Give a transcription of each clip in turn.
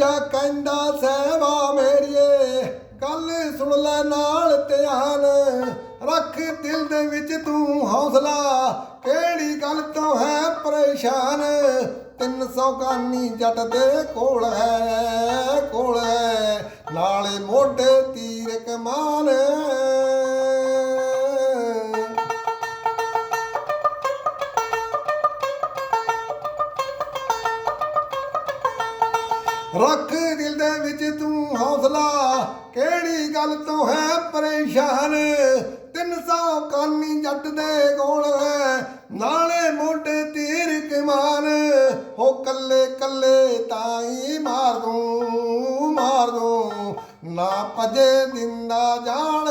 ਕਹਿੰਦਾ ਸਹਿਬਾ ਮੇਰੀਏ, ਗੱਲ ਸੁਣ ਲੈ ਨਾਲ ਧਿਆਨ, ਰੱਖ ਦਿਲ ਦੇ ਵਿੱਚ ਤੂੰ ਹੌਸਲਾ, ਕਿਹੜੀ ਗੱਲ ਤੋਂ ਹੈ ਪਰੇਸ਼ਾਨ? 300 ਕਾਨੀ ਜੱਟ ਦੇ ਕੋਲ ਹੈ ਕੋਲ ਹੈ, ਨਾਲੇ ਮੋਢੇ ਤੀਰ ਕਮਾਨ ਰੱਖ ਦਿਲ ਦੇ ਵਿੱਚ ਤੂੰ ਹੌਸਲਾ। ਕਿਹੜੀ ਗੱਲ ਤੋਂ ਹੈ ਪਰੇਸ਼ਾਨ? 300 ਕਾਨੀ ਜੱਟ ਦੇ ਕੋਲ ਹੈ। ਨਾਲੇ ਮੋਢੇ ਤੀਰ ਕਮਾਨ। ਹੋ ਕੱਲੇ ਕੱਲੇ ਤਾਈ ਮਾਰ ਦੂੰ ਮਾਰ ਦੂੰ। ਨਾ ਭਜੇ ਦਿੰਦਾ ਜਾਣ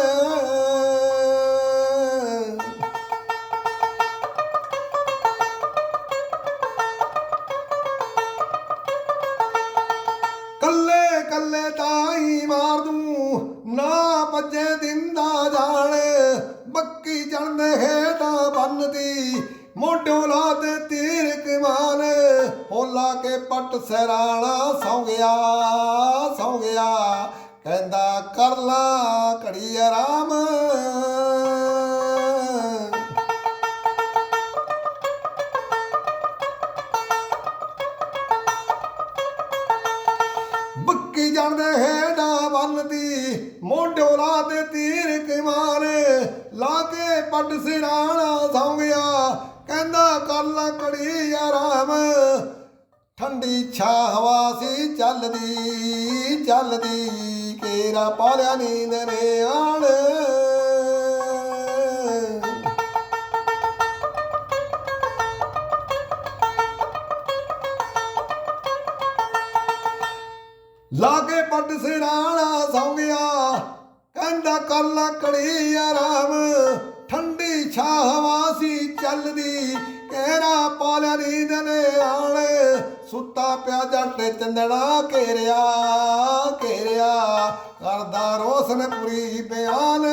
ਕੱਲੇ ਕੱਲੇ ਤਾਈ ਮਾਰ ਦੂੰ, ਨਾ ਭੱਜੇ ਦਿੰਦਾ ਜਾਣੇ। ਬੱਕੀ ਚੜਦੇ ਹੇਠਾਂ ਬੰਨਦੀ, ਮੋਢੋਂ ਲਾ ਤੇ ਤੀਰ ਕਮਾਨ। ਹੋਲਾ ਕੇ ਪੱਟ ਸਰਾਣਾ ਸੌ ਗਿਆ ਸੌ ਗਿਆ ਕਹਿੰਦਾ, ਕਰ ਲਾ ਘੜੀ ਆਰਾਮ। ਬੱਕੀ ਜਾਣਦੇ ਹੇਡਾ ਬੰਨਦੀ ਮੋਢੋ ਲਾ ਤੇ ਤੀਰ ਕਮਾਨ ਲਾ ਕੇ ਪੱਟ ਸਿਰਾਣਾ ਸੌ ਗਿਆ ਕਹਿੰਦਾ, ਕਰ ਲਾ ਕੜੀ ਆਰਾਮ। ਠੰਡੀ ਛਾ ਹਵਾ ਸੀ ਚੱਲਦੀ ਚੱਲਦੀ। ਕੇਰਾ ਪਾਲਿਆ ਨੀਂਦ ਨੇ ਆਣ। ਲਾਗੇ ਪੱਟ ਸਿਰਾਣਾ ਸੌਂਗਿਆ, ਕਹਿੰਦਾ ਕਰ ਲਾ ਆਰਾਮ, ਠੰਡੀ ਛਾ ਹਵਾ ਸੀ ਚੱਲਦੀ ਕਹਿਰਾ ਪਾਲਿਆ ਨੀਂਦ ਨੇ ਆਣ ਸੁੱਤਾ ਪਿਆ ਜੱਟ ਚੰਦਣਾ ਘੇਰਿਆ ਘੇਰਿਆ, ਕਰਦਾ ਰੋਸ਼ਨ ਪੂਰੀ ਬਿਆਨ।